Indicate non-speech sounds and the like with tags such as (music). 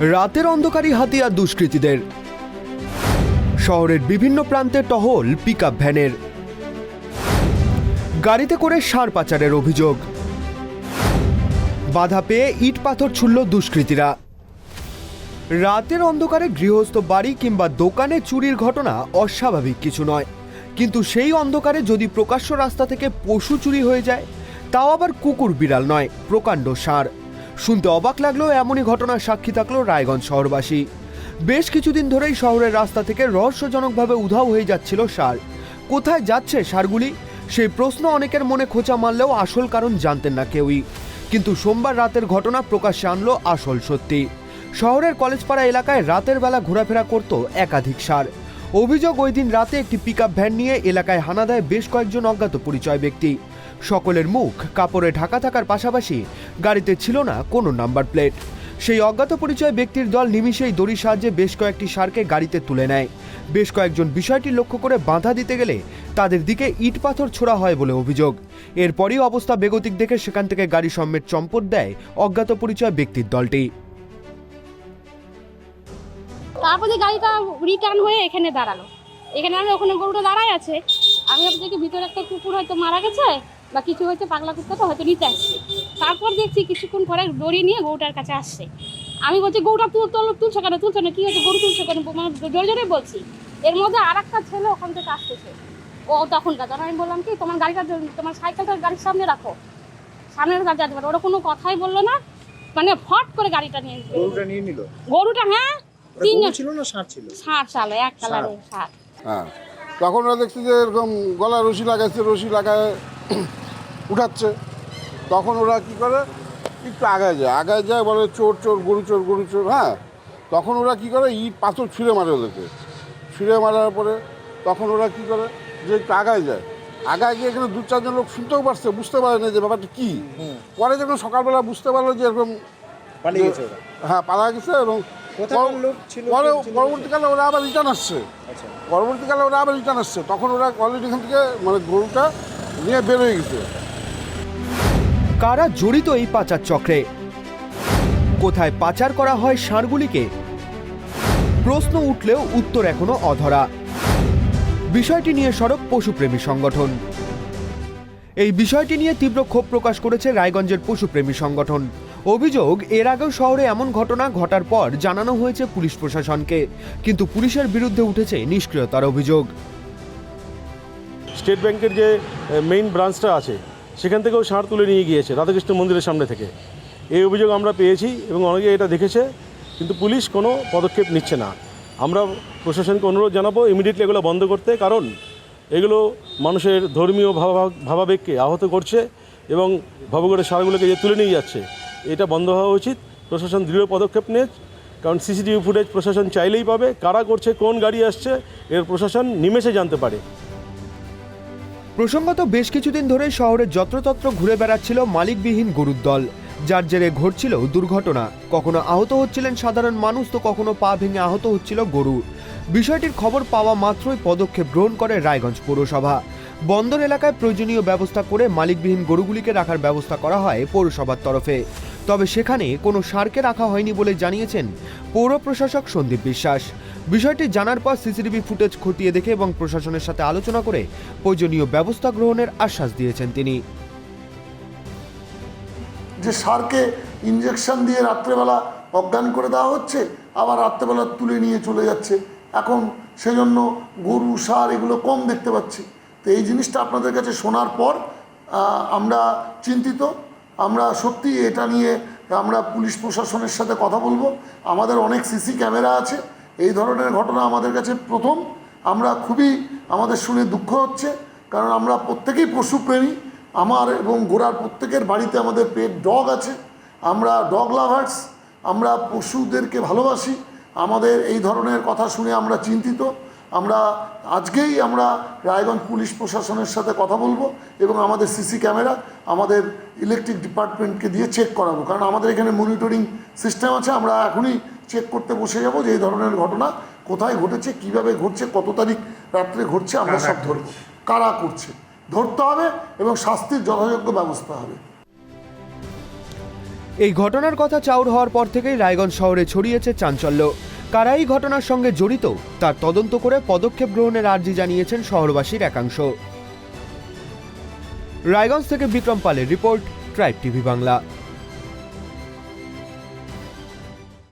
রাতের অন্ধকারী হাতিয়ার দুষ্কৃতীদের। শহরের বিভিন্ন প্রান্তে টহল পিক ভ্যানের। গাড়িতে করে সার পাচারের অভিযোগ। বাধা পেয়ে ইট পাথর ছুড়ল দুষ্কৃতীরা। রাতের অন্ধকারে গৃহস্থ বাড়ি কিংবা দোকানে চুরির ঘটনা অস্বাভাবিক কিছু নয়। কিন্তু সেই অন্ধকারে যদি প্রকাশ্য রাস্তা থেকে পশু চুরি হয়ে যায়, তাও আবার কুকুর বিড়াল নয়, প্রকাণ্ড ষাঁড় শুনতে অবাক লাগলেও এমনই ঘটনার সাক্ষী থাকল রায়গঞ্জ শহরবাসী। বেশ কিছুদিন ধরেই শহরের রাস্তা থেকে রহস্যজনকভাবে উধাও হয়ে যাচ্ছিল সার। কোথায় যাচ্ছে সারগুলি? সেই প্রশ্ন অনেকের মনে খোঁচা মারলেও আসল কারণ জানতেন না কেউই। কিন্তু সোমবার রাতের ঘটনা প্রকাশ্যে আনলো আসল সত্যি। শহরের কলেজপাড়া এলাকায় রাতের বেলা ঘোরাফেরা করত একাধিক সার। অভিযোগ ওই দিন রাতে একটি পিকআপ ভ্যান নিয়ে এলাকায় হানা দেয় বেশ কয়েকজন অজ্ঞাত পরিচয় ব্যক্তি। সকলের মুখ কাপড়ে ঢাকা থাকার পাশাপাশি গাড়িতে ছিল না কোনো নাম্বার প্লেট। সেই অজ্ঞাত পরিচয় ব্যক্তির দল নিমিষেই দড়ির সাহায্যে বেশ কয়েকটি সারকে গাড়িতে তুলে নেয়। বেশ কয়েকজন বিষয়টি লক্ষ্য করে বাধা দিতে গেলে তাদের দিকে ইট পাথর ছোড়া হয় বলে অভিযোগ। এরপরই অবস্থা বেগতিক দেখে সেখান থেকে গাড়ি সমেত চম্পট দেয় অজ্ঞাত পরিচয় ব্যক্তির দলটি। তারপরে গাড়িটা রিটার্ন হয়ে এখানে দাঁড়াল। এখানে আমি ওখানে গরুটা দাঁড়ায় আছে। আমি ভাবছি কি ভিতরে একটা কুকুর হয়তো মারা গেছে? বা কিছু হয়েছে পাগলা কুকুরটা হয়তো নিতে আসছে। তারপর দেখছি কিছুক্ষণ পরে দড়ি নিয়ে গরুটার কাছে আসছে। আমি বলছি গরুটা তুল তুল তুলছো কেন? তুলছো না? কি হয়েছে? গরু তুলছো কেন? মানে জোরে জোরে বলছি। এর মধ্যে আর একটা ছেলে ওখান থেকে আসতেছে। ও তখনকার তখন আমি বললাম কি তোমার গাড়িটা তোমার সাইকেলটা গাড়ির সামনে রাখো। সামনে রাখা যেতে পারে। ওরা কোনো কথাই বলল না। মানে ফট করে গাড়িটা নিয়ে গরুটা নিয়ে নিল? গরুটা হ্যাঁ? ওটা তিন ছিল না ছিল? ষাট সালে এক কালারের ষাট হ্যাঁ। তখন ওরা দেখছে যে এরকম গলা রশি লাগাইছে রশি লাগায় (coughs) উঠাচ্ছে। তখন ওরা কি করে? একটু আগায় যায়। আগায় যায় বলে চোর চোর গরু চোর গরু চোর হ্যাঁ? তখন ওরা কি করে? ইট পাথর ছুঁড়ে মারে ওদেরকে। ছুঁড়ে মারার পরে তখন ওরা কি করে? যে একটু আগায় যায়। আগায় গিয়ে এখানে দু চারজন লোক শুনতেও পারছে বুঝতে পারে না যে ব্যাপারটা কী। পরে যখন সকালবেলা বুঝতে পারল যে এরকম পালিয়ে গেছে হ্যাঁ পালা গেছে এবং পরবর্তীকালে ওরা আবার রিটার্ন আসছে। আচ্ছা। পরবর্তীকালে ওরা আবার রিটার্ন আসছে। তখন ওরা অলরেডি এখান থেকে মানে গরুটা নিয়ে গেছে। কারা জড়িত এই পাচার চক্রে? কোথায় পাচার করা হয় ষাঁড়গুলিকে প্রশ্ন উঠলেও উত্তর এখনও অধরা। বিষয়টি নিয়ে সড়ক পশুপ্রেমী সংগঠন। এই বিষয়টি নিয়ে তীব্র ক্ষোভ প্রকাশ করেছে রায়গঞ্জের পশুপ্রেমী সংগঠন। অভিযোগ, এর আগেও শহরে এমন ঘটনা ঘটার পর জানানো হয়েছে পুলিশ প্রশাসনকে। কিন্তু পুলিশের বিরুদ্ধে উঠেছে নিষ্ক্রিয়তার অভিযোগ। স্টেট ব্যাংকের যে মেইন ব্রাঞ্চটা আছে, সেখান থেকেও ষাঁড় তুলে নিয়ে গিয়েছে রাধাকৃষ্ণ মন্দিরের সামনে থেকে। এই অভিযোগ আমরা পেয়েছি এবং অনেকে এটা দেখেছে, কিন্তু পুলিশ কোনো পদক্ষেপ নিচ্ছে না। আমরা প্রশাসনকে অনুরোধ জানাব ইমিডিয়েটলি এগুলো বন্ধ করতে, কারণ এগুলো মানুষের ধর্মীয় ভাবা, ভাবাবেগকে আহত করছে এবং ভবঘরের সারগুলোকে যে তুলে নিয়ে যাচ্ছে, এটা বন্ধ হওয়া উচিত। প্রশাসন দৃঢ় পদক্ষেপ নিয়ে কারণ সিসিটিভি ফুটেজ প্রশাসন চাইলেই পাবে, কারা করছে, কোন গাড়ি আসছে, এর প্রশাসন নিমেষে জানতে পারে। প্রসঙ্গত বেশ কিছুদিন ধরে শহরে যত্রতত্র ঘুরে বেড়াচ্ছিল মালিকবিহীন গরুর দল। যার জেরে ঘটছিল দুর্ঘটনা। কখনো আহত হচ্ছিলেন সাধারণ মানুষ, তো কখনো পা ভেঙে আহত হচ্ছিল গরু। বিষয়টির খবর পাওয়া মাত্রই পদক্ষেপ গ্রহণ করে রায়গঞ্জ পৌরসভা। বন্দর এলাকায় প্রয়োজনীয় ব্যবস্থা করে মালিকবিহীন গরুগুলিকে রাখার ব্যবস্থা করা হয় পৌরসভার তরফে। তবে সেখানে কোনো সারকে রাখা হয়নি বলে জানিয়েছেন পৌর প্রশাসক সন্দীপ বিশ্বাস। বিষয়টি জানার পর সিসিটিভি ফুটেজ খতিয়ে দেখে এবং প্রশাসনের সাথে আলোচনা করে প্রয়োজনীয় ব্যবস্থা গ্রহণের আশ্বাস দিয়েছেন তিনি। যে সারকে ইঞ্জেকশন দিয়ে রাত্রেবেলা অজ্ঞান করে দেওয়া হচ্ছে, আবার রাত্রেবেলা তুলে নিয়ে চলে যাচ্ছে। এখন সেজন্য গরু, সার এগুলো কম দেখতে পাচ্ছি। তো এই জিনিসটা আপনাদের কাছে শোনার পর আমরা চিন্তিত। আমরা সত্যি এটা নিয়ে আমরা পুলিশ প্রশাসনের সাথে কথা বলব। আমাদের অনেক সিসি ক্যামেরা আছে। এই ধরনের ঘটনা আমাদের কাছে প্রথম। আমরা খুবই, আমাদের শুনে দুঃখ হচ্ছে। কারণ আমরা প্রত্যেকেই পশুপ্রেমী আমার এবং গোড়ার প্রত্যেকের বাড়িতে আমাদের পেট ডগ আছে। আমরা ডগ লাভার্স। আমরা পশুদেরকে ভালোবাসি। আমাদের এই ধরনের কথা শুনে আমরা চিন্তিত। আমরা আজকেই আমরা রায়গঞ্জ পুলিশ প্রশাসনের সাথে কথা বলব এবং আমাদের সিসি ক্যামেরা আমাদের ইলেকট্রিক ডিপার্টমেন্টকে দিয়ে চেক করাবো। কারণ আমাদের এখানে মনিটরিং সিস্টেম আছে আমরা এখনই চেক করতে বসে যাব যে এই ধরনের ঘটনা কোথায় ঘটেছে কীভাবে ঘটছে কত তারিখ রাত্রে ঘটছে আমরা সব ধরবো। কারা করছে? ধরতে হবে এবং শাস্তির যথাযোগ্য ব্যবস্থা হবে। এই ঘটনার কথা চাউর হওয়ার পর থেকেই রায়গঞ্জ শহরে ছড়িয়েছে চাঞ্চল্য। কারা এই ঘটনার সঙ্গে জড়িত, তার তদন্ত করে পদক্ষেপ গ্রহণের আর্জি জানিয়েছেন শহরবাসীর একাংশ। রায়গঞ্জ থেকে বিক্রম পালের রিপোর্ট ট্রাইব টিভি বাংলা।